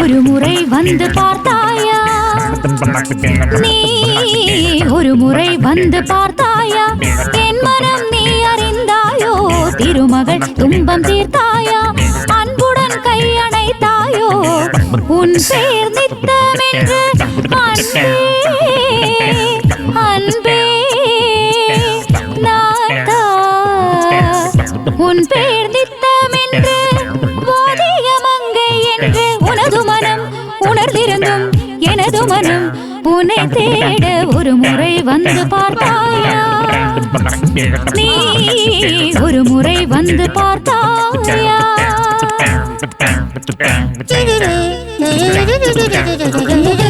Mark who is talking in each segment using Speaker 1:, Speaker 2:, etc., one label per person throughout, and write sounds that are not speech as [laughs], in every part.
Speaker 1: ஒரு முறை வந்து பார்த்தாயா? நீ ஒரு முறை வந்து பார்த்தாயா? என் மனம் நீ அறிந்தாயோ? திருமகள் துன்பம் தீர்த்தாயா? அன்புடன் கையணைத்தாயோ உன் பேர் நித்தமென்று அன்பே அன்பே நாதா உன் பேர் தேட ஒரு முறை வந்து பார்த்தாயா? நீ ஒரு முறை வந்து பார்த்தாயா? உனது [laughs] [laughs]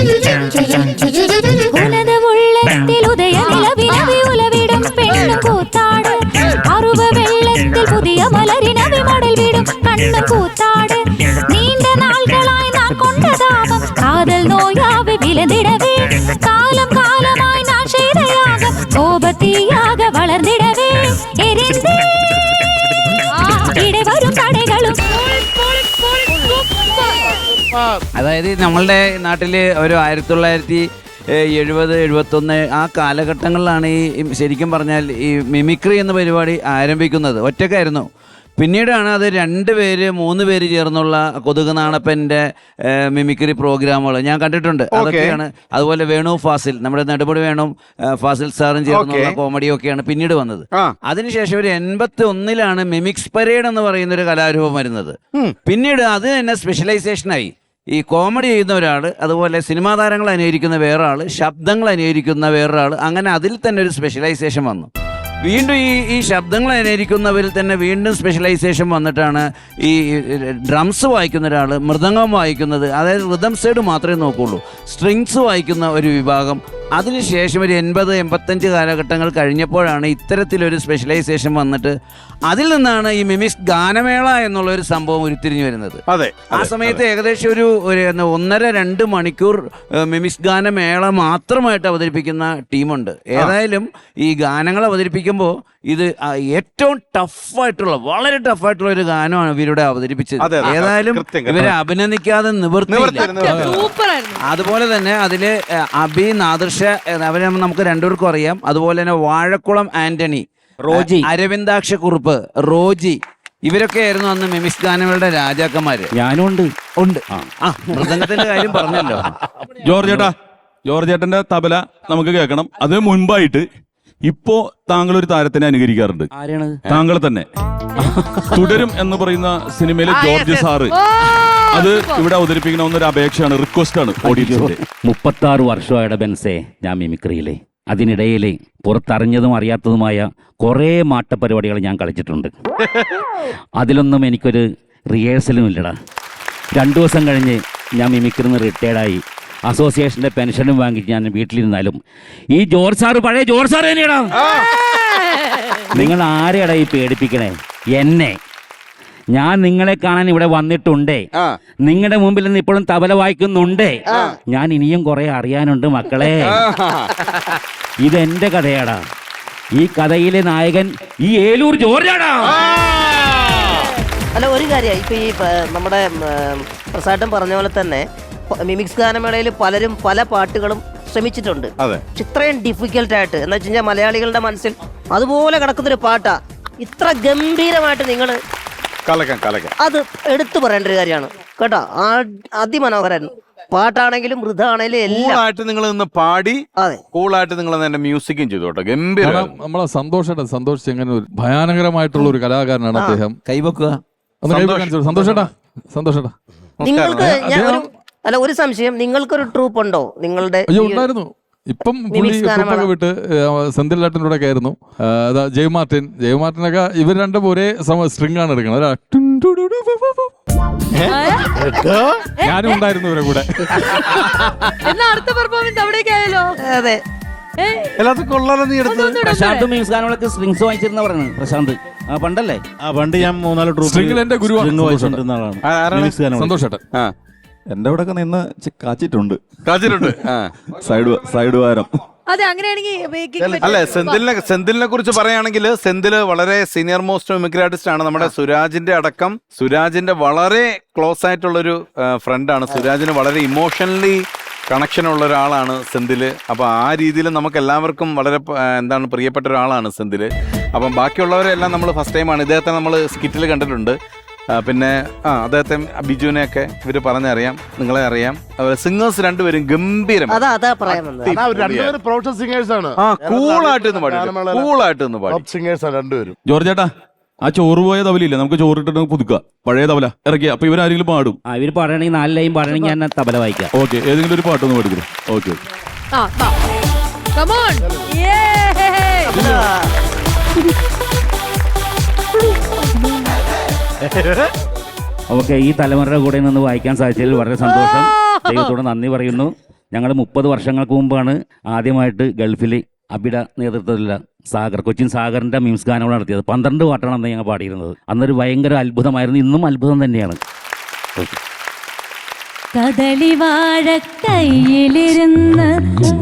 Speaker 1: കൂത്താട്. നീണ്ട നാളുകളായി നാം കൊണ്ടതാപം കാതൽ നോയാവ് വിലതിടവേ കാലം കാലമായി നാം ക്ഷീരയാകം കോപത്തിയാക വളർന്നിടവേ. എരിന്തേ. ഇടവരും കടകളും
Speaker 2: അതായത് നമ്മളുടെ നാട്ടിൽ ഒരു ആയിരത്തി തൊള്ളായിരത്തി എഴുപത് എഴുപത്തൊന്ന് ആ കാലഘട്ടങ്ങളിലാണ് ഈ ശരിക്കും പറഞ്ഞാൽ ഈ മിമിക്രി എന്ന പരിപാടി ആരംഭിക്കുന്നത്. ഒറ്റക്കായിരുന്നു. പിന്നീടാണ് അത് രണ്ട് പേര് മൂന്ന് പേര് ചേർന്നുള്ള കൊതുക് നാണപ്പന്റെ മിമിക്രി പ്രോഗ്രാമുകൾ. ഞാൻ കണ്ടിട്ടുണ്ട്. അതൊക്കെയാണ്. അതുപോലെ വേണു ഫാസിൽ നമ്മുടെ നെടുപടി വേണു ഫാസിൽ സാറും ചേർന്നുള്ള
Speaker 3: കോമഡി
Speaker 2: കോമഡിയൊക്കെയാണ് പിന്നീട് വന്നത്. അതിനുശേഷം ഒരു എൺപത്തി ഒന്നിലാണ് മിമിക്സ് പരേഡ് എന്ന് പറയുന്ന ഒരു കലാരൂപം വരുന്നത്. പിന്നീട് അത് തന്നെ സ്പെഷ്യലൈസേഷനായി. ഈ കോമഡി ചെയ്യുന്ന ഒരാൾ അതുപോലെ സിനിമാ താരങ്ങൾ അനുകരിക്കുന്ന വേറൊരാൾ ശബ്ദങ്ങൾ അനുകരിക്കുന്ന വേറൊരാൾ അങ്ങനെ അതിൽ തന്നെ ഒരു സ്പെഷ്യലൈസേഷൻ വന്നു. വീണ്ടും ഈ ഈ ശബ്ദങ്ങൾ അനുകരിക്കുന്നവരിൽ തന്നെ വീണ്ടും സ്പെഷ്യലൈസേഷൻ വന്നിട്ടാണ് ഈ ഡ്രംസ് വായിക്കുന്ന ഒരാൾ മൃദംഗം വായിക്കുന്നത്. അതായത് റിതം സൈഡ് മാത്രമേ നോക്കുള്ളൂ. സ്ട്രിങ്സ് വായിക്കുന്ന ഒരു വിഭാഗം അതിനുശേഷം ഒരു എൺപത് എൺപത്തഞ്ച് കാലഘട്ടങ്ങൾ കഴിഞ്ഞപ്പോഴാണ് ഇത്തരത്തിലൊരു സ്പെഷ്യലൈസേഷൻ വന്നിട്ട് അതിൽ നിന്നാണ് ഈ മിമിക്സ് ഗാനമേള എന്നുള്ള ഒരു സംഭവം ഉരുത്തിരിഞ്ഞു വരുന്നത്.
Speaker 3: അതെ
Speaker 2: ആ സമയത്ത് ഏകദേശം ഒരു ഒന്നര രണ്ട് മണിക്കൂർ മിമിസ് മിമിക്സ് ഗാനമേള മാത്രമായിട്ട് അവതരിപ്പിക്കുന്ന ടീമുണ്ട്. ഏതായാലും ഈ ഗാനങ്ങൾ അവതരിപ്പിക്കുമ്പോൾ ഇത് ഏറ്റവും ടഫായിട്ടുള്ള വളരെ ടഫായിട്ടുള്ള ഒരു ഗാനമാണ് ഇവരുടെ അവതരിപ്പിച്ചത്. ഏതായാലും. ഇവരെ അഭിനന്ദിക്കാതെ
Speaker 3: നിവർത്തി.
Speaker 2: അതുപോലെ തന്നെ അതിലെ അഭി അബി നാദർഷ അവനെ അവരെ നമുക്ക് രണ്ടുപേർക്കും അറിയാം. അതുപോലെ തന്നെ വാഴക്കുളം ആന്റണി
Speaker 4: റോജി.
Speaker 2: അരവിന്ദാക്ഷ കുറുപ്പ് റോജി. ഇവരൊക്കെ ആയിരുന്നു അന്ന് മിമിസ് ഗാനങ്ങളുടെ രാജാക്കന്മാര്.
Speaker 4: ഞാനും ഉണ്ട്.
Speaker 2: ഉണ്ട്. ആ. മൃദംഗത്തിന്റെ കാര്യം പറഞ്ഞല്ലോ.
Speaker 5: ജോർജ് ചേട്ടാ ജോർജ് ചേട്ടന്റെ തബല നമുക്ക് കേൾക്കണം. അത് മുൻപായിട്ട് ഇപ്പോ താങ്കൾ ഒരു താരത്തിനെ അനുകരിക്കാറുണ്ട്. താങ്കൾ തന്നെ. തുടരും എന്ന് പറയുന്ന സിനിമയിലെ ജോർജ് സാറ്. അത് ഇവിടെ അവതരിപ്പിക്കണമെന്നൊരു അപേക്ഷയാണ് റിക്വസ്റ്റ് ആണ് ഓഡിയൻസിന്റെ.
Speaker 4: മുപ്പത്തി ആറ് വർഷമായുടെ ബെൻസേ ഞാൻ മിമിക്രിയിലെ. അതിനിടയിൽ പുറത്തറിഞ്ഞതും അറിയാത്തതുമായ കുറേ മാട്ടപരിപാടികൾ ഞാൻ കളിച്ചിട്ടുണ്ട്. അതിലൊന്നും എനിക്കൊരു റിഹേഴ്സലും ഇല്ലടാ. രണ്ടു ദിവസം കഴിഞ്ഞ് ഞാൻ മിമിക്രിൽ നിന്ന് റിട്ടയർഡായി അസോസിയേഷന്റെ പെൻഷനും വാങ്ങി ഞാൻ വീട്ടിലിരുന്നാലും ഈ ജോർജ് സാറ് പഴയ ജോർജ് സാറ് തന്നെയാടാ. നിങ്ങൾ ആരെയാടാ ഈ പേടിപ്പിക്കണേ? എന്നെ. ഞാൻ നിങ്ങളെ കാണാൻ ഇവിടെ വന്നിട്ടുണ്ടേ. നിങ്ങളുടെ മുമ്പിൽ നിന്ന് ഇപ്പോഴും തബല വായിക്കുന്നുണ്ടേ. ഞാൻ ഇനിയും കുറെ അറിയാനുണ്ട് മക്കളെ. ഇതെന്റെ കഥയാടാ. ഈ കഥയിലെ നായകൻ ഈ ഏലൂർ ജോർജാടാ
Speaker 6: അല്ല ഒരു കാര്യം. ഇപ്പൊ ഈ നമ്മുടെ പ്രസാദം പറഞ്ഞ പോലെ തന്നെ മിമിക്സ് ഗാനമേളയിൽ പലരും പല പാട്ടുകളും ശ്രമിച്ചിട്ടുണ്ട്. പക്ഷെ ഇത്രയും ഡിഫിക്കൽട്ട് ആയിട്ട് എന്ന് വെച്ച് കഴിഞ്ഞാൽ മലയാളികളുടെ മനസ്സിൽ അതുപോലെ കിടക്കുന്നൊരു പാട്ടാ. ഇത്ര ഗംഭീരമായിട്ട് നിങ്ങൾ
Speaker 3: കലക്കാം കലക്കാം.
Speaker 6: അത് എടുത്തു പറയേണ്ട ഒരു കാര്യമാണ്. കേട്ടോ ആ- അതിമനോഹരൻ. പാട്ടാണെങ്കിലും മൃതാണെങ്കിലും എല്ലാം.
Speaker 3: കൂളായിട്ട് നിങ്ങൾ നിന്ന് പാടി
Speaker 6: അതെ.
Speaker 3: കൂളായിട്ട് നിങ്ങൾ തന്നെ മ്യൂസിക്കും ചെയ്തു കേട്ടോ ഗംഭീരം
Speaker 7: കാരണം നമ്മളെ സന്തോഷേട്ടൻ സന്തോഷ് എങ്ങനെ ഒരു ഭയാനകരമായിട്ടുള്ള ഒരു കലാകാരനാണ് അദ്ദേഹം.
Speaker 2: കൈവക്കുക.
Speaker 7: ഒന്ന് കൈ സന്തോഷേട്ടാ സന്തോഷേട്ടാ.
Speaker 6: നിങ്ങൾക്ക് ഞാൻ ഒരു അല്ല ഒരു സംശയം. നിങ്ങൾക്കൊരു ട്രൂപ്പ് ഉണ്ടോ നിങ്ങളുടെ
Speaker 7: അയ്യോ
Speaker 6: ഈ
Speaker 7: ഉണ്ടായിരുന്നു. ഇപ്പം പുള്ളി ട്രിപ്പൊക്കെ വിട്ട് സെന്തിൽ ലാട്ടിന്റെ കൂടെ ഒക്കെ ആയിരുന്നു. ജയ് മാർട്ടിൻ. ജയ് മാർട്ടിനൊക്കെ ഇവർ രണ്ടും ഒരേ സ്ട്രിങ് ആണ് എടുക്കുന്നത്. ഞാനും ഉണ്ടായിരുന്നു ഇവരെ കൂടെ.
Speaker 8: എന്നാ അടുത്ത പെർഫോമൻസ് അവിടേക്ക് ആയാലോ?
Speaker 6: അതെ.
Speaker 4: പ്രശാന്ത് ഗാനങ്ങളൊക്കെ സ്ട്രിങ്സ് പ്രശാന്ത്. ആ പണ്ടല്ലേ?
Speaker 9: ആ പണ്ട് ഞാൻ മൂന്നാൽ ട്രൂപ്പ്
Speaker 7: സന്തോഷേട്ടൻ.
Speaker 9: എന്റെ അവിടെ ഒക്കെ നിന്ന് ചി- കാച്ചിട്ടുണ്ട്.
Speaker 3: കാച്ചിട്ടുണ്ട്. [laughs]
Speaker 9: സൈഡ് സൈഡ് വാരം.
Speaker 8: അതെ അങ്ങനെയാണെങ്കിൽ baking
Speaker 3: അല്ലെ സെന്തിലിനെ സെന്തിലിനെ കുറിച്ച് പറയുകയാണെങ്കിൽ സെന്തിൽ വളരെ സീനിയർ മോസ്റ്റ് മിമിക്രി ആർട്ടിസ്റ്റ് ആണ്. നമ്മുടെ സുരാജിന്റെ അടക്കം. സുരാജിന്റെ വളരെ ക്ലോസ് ആയിട്ടുള്ള ഒരു ഫ്രണ്ട് ഫ്രണ്ടാണ് സുരാജിന് വളരെ ഇമോഷണലി കണക്ഷൻ ഉള്ള ഒരാളാണ് സെന്തിൽ. അപ്പൊ ആ രീതിയിൽ നമുക്ക് എല്ലാവർക്കും വളരെ പ- ആ, എന്താണ് പ്രിയപ്പെട്ട ഒരാളാണ് സെന്തിൽ. അപ്പം ബാക്കിയുള്ളവരെല്ലാം നമ്മൾ ഫസ്റ്റ് ടൈമാണ് ഇദ്ദേഹത്തെ നമ്മൾ സ്കിറ്റിൽ കണ്ടിട്ടുണ്ട്. പിന്നെ ആ അദ്ദേഹത്തെ ബിജുവിനെയൊക്കെ ഇവർ പറഞ്ഞറിയാം നിങ്ങളെ അറിയാം. അതുപോലെ സിംഗേഴ്സ് രണ്ടുപേരും ഗംഭീരം
Speaker 6: അതാ അതാ പറയാൻ വന്നത്.
Speaker 10: രണ്ടുപേരും പ്രൊഫഷണൽ സിംഗേഴ്സ് ആണ്.
Speaker 3: ആ കൂളായിട്ട് നിന്ന് പാടി കൂളായിട്ട് നിന്ന് പാടി.
Speaker 10: ടോപ്പ് സിംഗേഴ്സ് ആണ് രണ്ടുപേരും.
Speaker 5: ജോർജ് ചേട്ടാ ആ ചോറ് പോയ തവലില്ല നമുക്ക് ചോറിട്ടിട്ട് പുതുക്കുക. പഴയ തവല ഇറക്കി അപ്പൊ ഇവരാരെങ്കിലും പാടും.
Speaker 4: ആ ഇവർ പാടണമെങ്കിൽ നാല് ലൈൻ പാടണെങ്കിൽ ഞാൻ തബല വായിക്കാം.
Speaker 5: ഓക്കെ ഏതെങ്കിലും ഒരു പാട്ടൊന്ന് പാടിക്കും. Okay okay.
Speaker 8: ആ, വാ. Come on. Yeah.
Speaker 4: ഓക്കെ ഈ തലമുറയുടെ കൂടെ നിന്ന് വായിക്കാൻ സാധിച്ചതിൽ വളരെ സന്തോഷം. [laughs] ദൈവത്തോട് നന്ദി പറയുന്നു. ഞങ്ങൾ മുപ്പത് വർഷങ്ങൾക്ക് മുമ്പാണ് ആദ്യമായിട്ട് ഗൾഫിൽ അബിഡ നേതൃത്വത്തിലുള്ള സാഗർ കൊച്ചിൻ സാഗറിന്റെ മീംസ് ഗാനങ്ങൾ നടത്തിയത്. പന്ത്രണ്ട് പാട്ടാണ് അന്ന് ഞങ്ങൾ പാടിയിരുന്നത്. അന്നൊരു ഭയങ്കര അത്ഭുതമായിരുന്നു. ഇന്നും അത്ഭുതം തന്നെയാണ്. ഓക്കെ.
Speaker 11: കദളി വാഴ കയ്യിലിരുന്ന്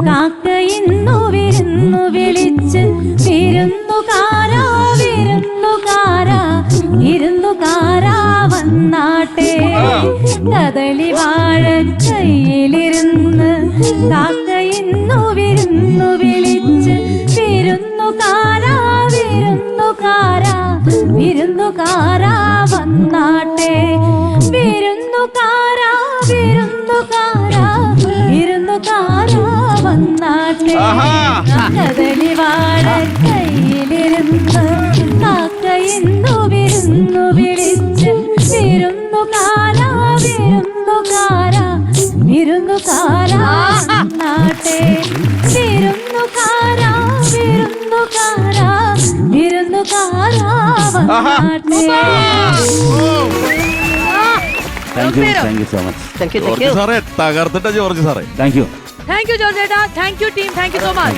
Speaker 11: കാക്കയിന്നു വിരുന്നു വിളിച്ച് വിരുന്നുകാരാ വിരുന്നുകാരാ ഇരുന്നുകാരാ വന്നാട്ടെ. കദളി വാഴ കാക്ക ഇന്നു വിരുന്നു കദളി വാഴ കയ്യിലിരുന്ന് കാക്കയിന്നു വിരുന്നു വിളിച്ച് വിരുന്നുകാരാ വിരുന്നുകാരാ വിരുന്നുകാരാ വന്നാട്ടെ വിരുന്നുകാരാ വിരുന്നുകാരാ വിരുന്നുകാരാ വന്നാട്ടെ.
Speaker 4: Thank you thank you so much
Speaker 6: thank you thank
Speaker 5: George
Speaker 6: you
Speaker 5: സാറേ തകർത്തിട്ട ജോർജ് സാറേ.
Speaker 4: Thank you
Speaker 8: Thank you, Georgetta. Thank you, team. Thank you so much.